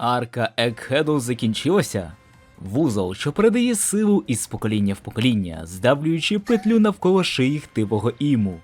Арка Екхеду закінчилася. Вузол, що передає силу із покоління в покоління, здавлюючи петлю навколо шиї хтивого іму.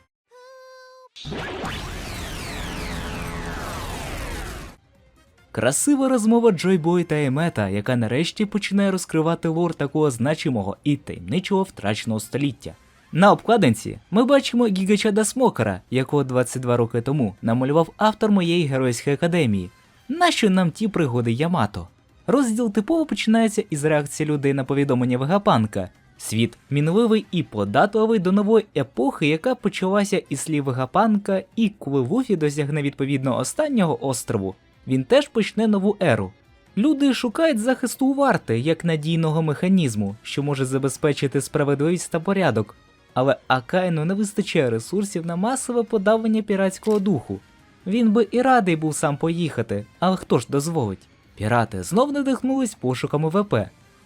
Красива розмова Джойбой та Емета, яка нарешті починає розкривати лор такого значимого і таємничого втраченого століття. На обкладинці ми бачимо Гігачада Смокера, якого 22 роки тому намалював автор моєї геройської академії. Нащо нам ті пригоди Ямато? Розділ типово починається із реакції людей на повідомлення Вегапанка. Світ мінливий і податливий до нової епохи, яка почалася із слів Вегапанка, і коли Луфі досягне відповідно останнього острову, він теж почне нову еру. Люди шукають захисту у варти як надійного механізму, що може забезпечити справедливість та порядок. Але Акайну не вистачає ресурсів на масове подавлення піратського духу. Він би і радий був сам поїхати, але хто ж дозволить? Пірати знов надихнулись пошуками ВП.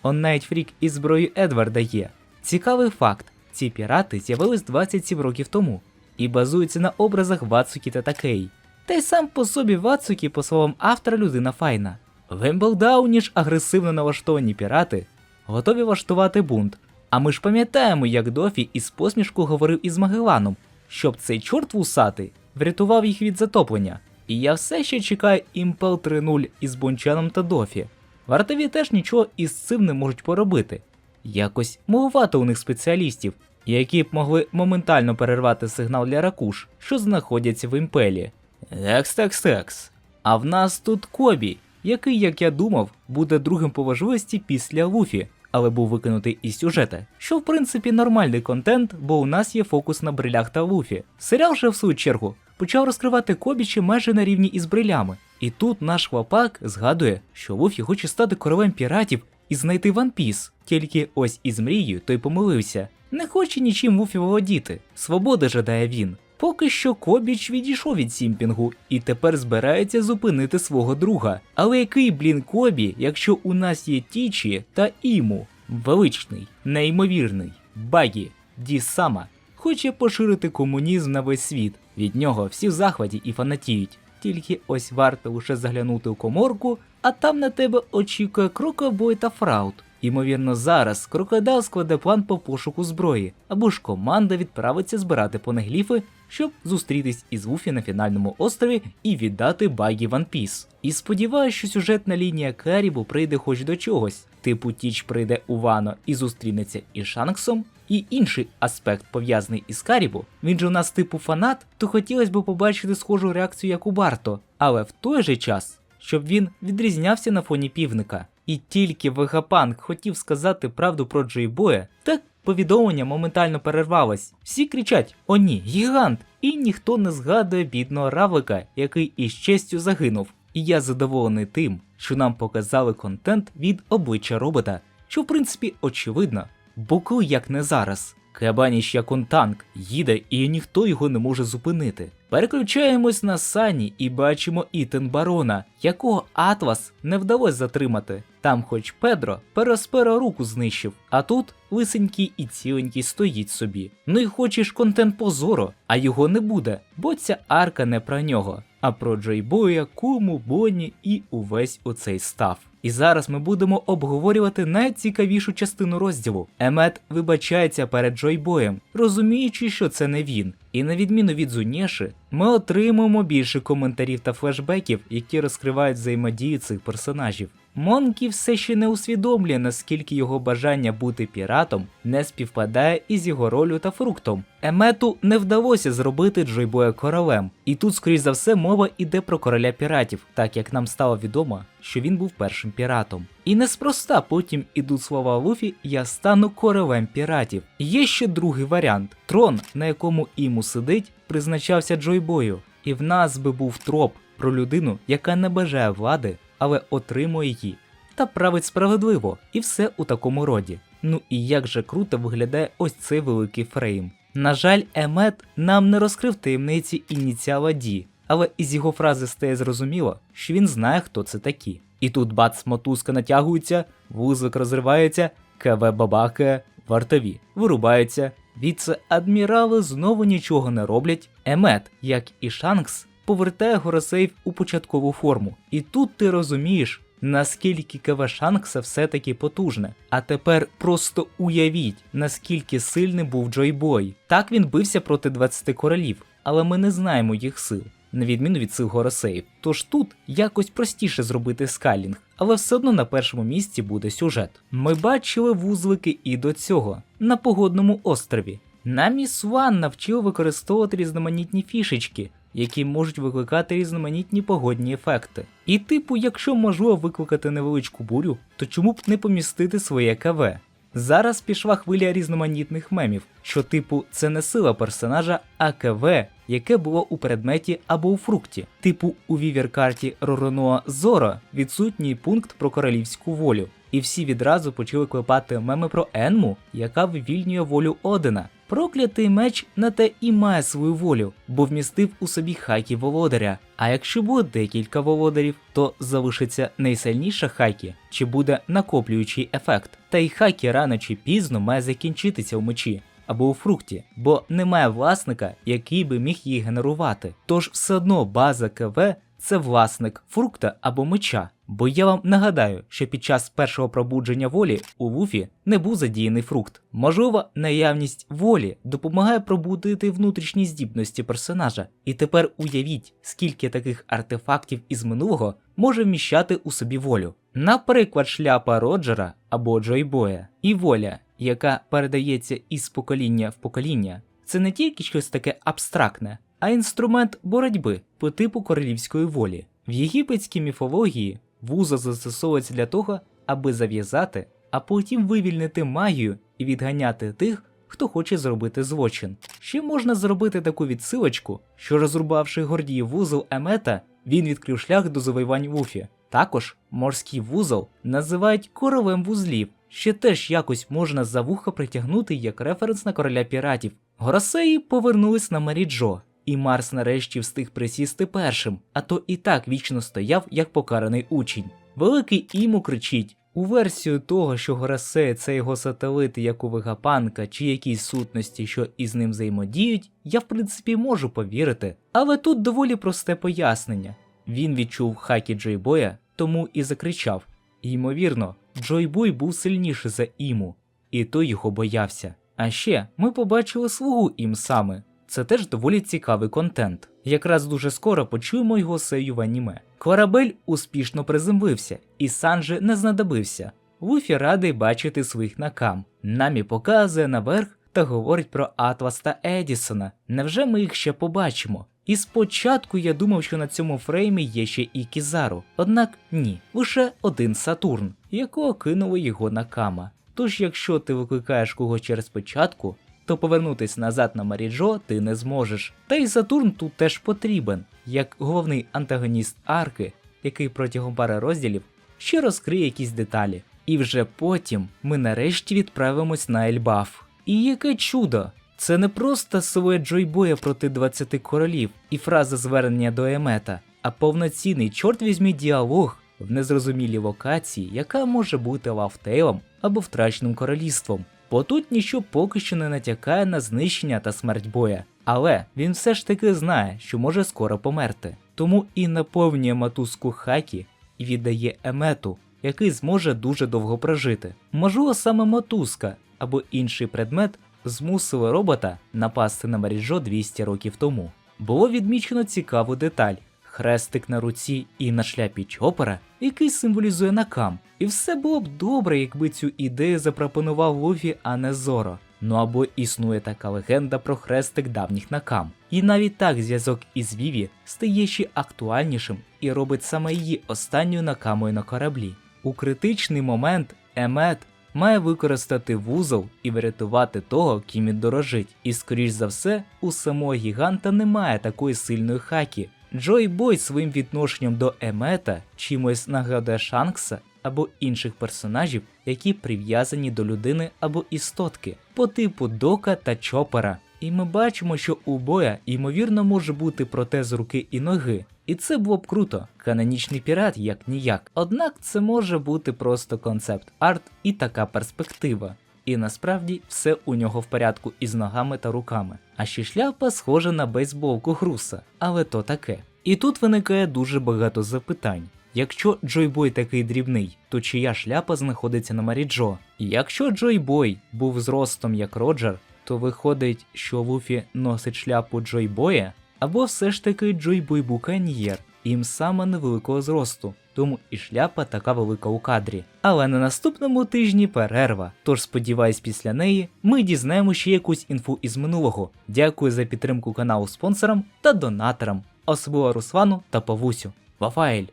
Он навіть фрік із зброєю Едварда є. Цікавий факт: ці пірати з'явились 27 років тому і базуються на образах Вацукі та Такей. Та й сам по собі Вацукі, по словам автора, людина файна. Вемблдауні ж агресивно налаштовані пірати готові влаштувати бунт. А ми ж пам'ятаємо, як Дофі із посмішку говорив із Магеланом, щоб цей чорт вусатий врятував їх від затоплення. І я все ще чекаю Імпел 3.0 із Бончаном та Дофі. Вартові теж нічого із цим не можуть поробити. Якось малувато у них спеціалістів, які б могли моментально перервати сигнал для ракуш, що знаходяться в імпелі. Екс, екс, екс. А в нас тут Кобі, який, як я думав, буде другим по важливості після Луфі, але був викинутий із сюжета, що в принципі нормальний контент, бо у нас є фокус на брилях та Луфі. Серіал же в свою чергу почав розкривати Кобічі майже на рівні із брилями. І тут наш хлопак згадує, що Луфі хоче стати королем піратів і знайти Ван Піс. Тільки ось із мрією той помилився. Не хоче нічим Луфі володіти. Свободи жадає він. Поки що Кобіч відійшов від Сімпінгу і тепер збирається зупинити свого друга. Але який блін Кобі, якщо у нас є Тічі та Іму? Величний, неймовірний, Багі, Дісама хоче поширити комунізм на весь світ. Від нього всі в захваті і фанатіють. Тільки ось варто лише заглянути у коморку, а там на тебе очікує крокобой та фраут. Ймовірно, зараз крокодил складе план по пошуку зброї, або ж команда відправиться збирати понегліфи, щоб зустрітись із Вуфі на фінальному острові і віддати Багі Ван Піс. І сподіваюся, що сюжетна лінія Карібу прийде хоч до чогось. Типу Тіч прийде у Вано і зустрінеться із Шанксом. І інший аспект пов'язаний із Карібу, він же у нас типу фанат, то хотілося б побачити схожу реакцію, як у Барто, але в той же час, щоб він відрізнявся на фоні півника. І тільки Вегапанк хотів сказати правду про Джейбоя, так повідомлення моментально перервалось. Всі кричать: О ні, гігант! І ніхто не згадує бідного равлика, який із честю загинув. І я задоволений тим, що нам показали контент від обличчя робота, що в принципі очевидно, бо як не зараз. Кабаніч як он танк їде і ніхто його не може зупинити. Переключаємось на сані і бачимо Ітен Барона, якого Атлас не вдалося затримати. Там, хоч Педро пересперо руку знищив, а тут лисенький і ціленький стоїть собі. Ну і хочеш контент позору, а його не буде, бо ця арка не про нього, а про Джейбоя, Куму, Бонні і увесь оцей став. І зараз ми будемо обговорювати найцікавішу частину розділу. Емет вибачається перед Джойбоєм, розуміючи, що це не він. І на відміну від Зунєши, ми отримуємо більше коментарів та флешбеків, які розкривають взаємодію цих персонажів. Монкі все ще не усвідомлює, наскільки його бажання бути піратом не співпадає із його ролью та фруктом. Емету не вдалося зробити Джойбоя королем, і тут, скоріш за все, мова йде про короля піратів, так як нам стало відомо, що він був першим піратом. І неспроста потім ідуть слова Луфі Я стану королем піратів. Є ще другий варіант: трон, на якому Іму сидить, призначався Джойбою. І в нас би був троп про людину, яка не бажає влади, але отримує її. Та править справедливо, і все у такому роді. Ну і як же круто виглядає ось цей великий фрейм. На жаль, Емет нам не розкрив таємниці ініціала Ді, але із його фрази стає зрозуміло, що він знає, хто це такі. І тут бац мотузка натягується, вузлик розривається, КВ бабахає, вартові вирубаються. Віце-адмірали знову нічого не роблять. Емет, як і Шанкс, повертає Горосейв у початкову форму. І тут ти розумієш, наскільки КВ Шанкса все-таки потужне. А тепер просто уявіть, наскільки сильним був Джойбой. Так він бився проти 20 королів, але ми не знаємо їх сил. На відміну від сил Горосеїв. Тож тут якось простіше зробити скайлінг, але все одно на першому місці буде сюжет. Ми бачили вузлики і до цього на погодному острові. Наміс Ван навчив використовувати різноманітні фішечки, які можуть викликати різноманітні погодні ефекти. І типу, якщо можливо викликати невеличку бурю, то чому б не помістити своє КВ? Зараз пішла хвиля різноманітних мемів, що типу це не сила персонажа, а КВ, яке було у предметі або у фрукті. Типу у вівер-карті Ророноа Зоро відсутній пункт про королівську волю. І всі відразу почали клепати меми про Енму, яка вивільнює волю Одина. Проклятий меч на те і має свою волю, бо вмістив у собі хайкі володаря. А якщо буде декілька володарів, то залишиться найсильніша хайкі, чи буде накоплюючий ефект. Та й хайкі рано чи пізно має закінчитися у мечі. Або у фрукті, бо немає власника, який би міг її генерувати. Тож все одно база КВ це власник фрукта або меча. Бо я вам нагадаю, що під час першого пробудження волі у Вуфі не був задіяний фрукт. Можливо, наявність волі допомагає пробудити внутрішні здібності персонажа. І тепер уявіть, скільки таких артефактів із минулого може вміщати у собі волю. Наприклад, шляпа Роджера або Джойбоя, і воля, яка передається із покоління в покоління. Це не тільки щось таке абстрактне, а інструмент боротьби по типу королівської волі. В єгипетській міфології вуза застосовується для того, аби зав'язати, а потім вивільнити магію і відганяти тих, хто хоче зробити злочин. Ще можна зробити таку відсилочку, що розрубавши гордій вузол Емета, він відкрив шлях до завоювань Вуфі. Також морський вузол називають коровем вузлів, що теж якось можна за вуха притягнути як референс на короля піратів. Горосеї повернулись на Маріджо, і Марс нарешті встиг присісти першим, а то і так вічно стояв як покараний учень. Великий Іму кричить: у версію того, що Горасея це його сателити, як у Вегапанка, чи якісь сутності, що із ним взаємодіють, я в принципі можу повірити. Але тут доволі просте пояснення. Він відчув хакі Джойбоя, тому і закричав. Ймовірно, Джойбой був сильніший за Іму, і той його боявся. А ще ми побачили слугу ім саме. Це теж доволі цікавий контент. Якраз дуже скоро почуємо його сею в аніме. Корабель успішно приземлився, і Санджи не знадобився. Луфі радий бачити своїх накам. Намі показує наверх та говорить про Атлас та Едісона. Невже ми їх ще побачимо? І спочатку я думав, що на цьому фреймі є ще і Кізару, однак ні, лише один Сатурн, якого кинули його накама. Тож, якщо ти викликаєш когось через початку, то повернутись назад на Маріджо ти не зможеш. Та й Сатурн тут теж потрібен, як головний антагоніст арки, який протягом пари розділів ще розкриє якісь деталі. І вже потім ми нарешті відправимось на Ельбаф. І яке чудо! Це не просто силует Джойбоя проти 20 королів і фраза звернення до Емета, а повноцінний чорт візьмі діалог в незрозумілій локації, яка може бути лавтейлом або втраченим королівством. Бо тут ніщо поки що не натякає на знищення та смерть боя, але він все ж таки знає, що може скоро померти. Тому і наповнює матузку хакі і віддає емету, який зможе дуже довго прожити. Можливо, саме мотузка або інший предмет змусили робота напасти на Маріджо 200 років тому. Було відмічено цікаву деталь. Хрестик на руці і на шляпі чопера, який символізує накам. І все було б добре, якби цю ідею запропонував Луфі, а не Зоро. Ну або існує така легенда про хрестик давніх накам. І навіть так зв'язок із Віві стає ще актуальнішим і робить саме її останньою накамою на кораблі. У критичний момент Емет має використати вузол і врятувати того, ким він дорожить. І скоріш за все, у самого гіганта немає такої сильної хакі. Джой Бой своїм відношенням до Емета чимось нагадує Шанкса або інших персонажів, які прив'язані до людини або істотки, по типу Дока та Чопера. І ми бачимо, що у боя ймовірно може бути протез руки і ноги. І це було б круто, канонічний пірат як ніяк. Однак це може бути просто концепт арт і така перспектива. І насправді все у нього в порядку із ногами та руками. А ще шляпа схожа на бейсболку груса, але то таке. І тут виникає дуже багато запитань. Якщо Джойбой такий дрібний, то чия шляпа знаходиться на Маріджо? Якщо Джойбой був зростом як Роджер, то виходить, що Луфі носить шляпу Джойбоя, або все ж таки Джойбой Буканьєр, їм саме невеликого зросту, тому і шляпа така велика у кадрі. Але на наступному тижні перерва. Тож сподіваюсь, після неї ми дізнаємо ще якусь інфу із минулого. Дякую за підтримку каналу спонсорам та донаторам, особливо Руслану та Павусю. Вафаель.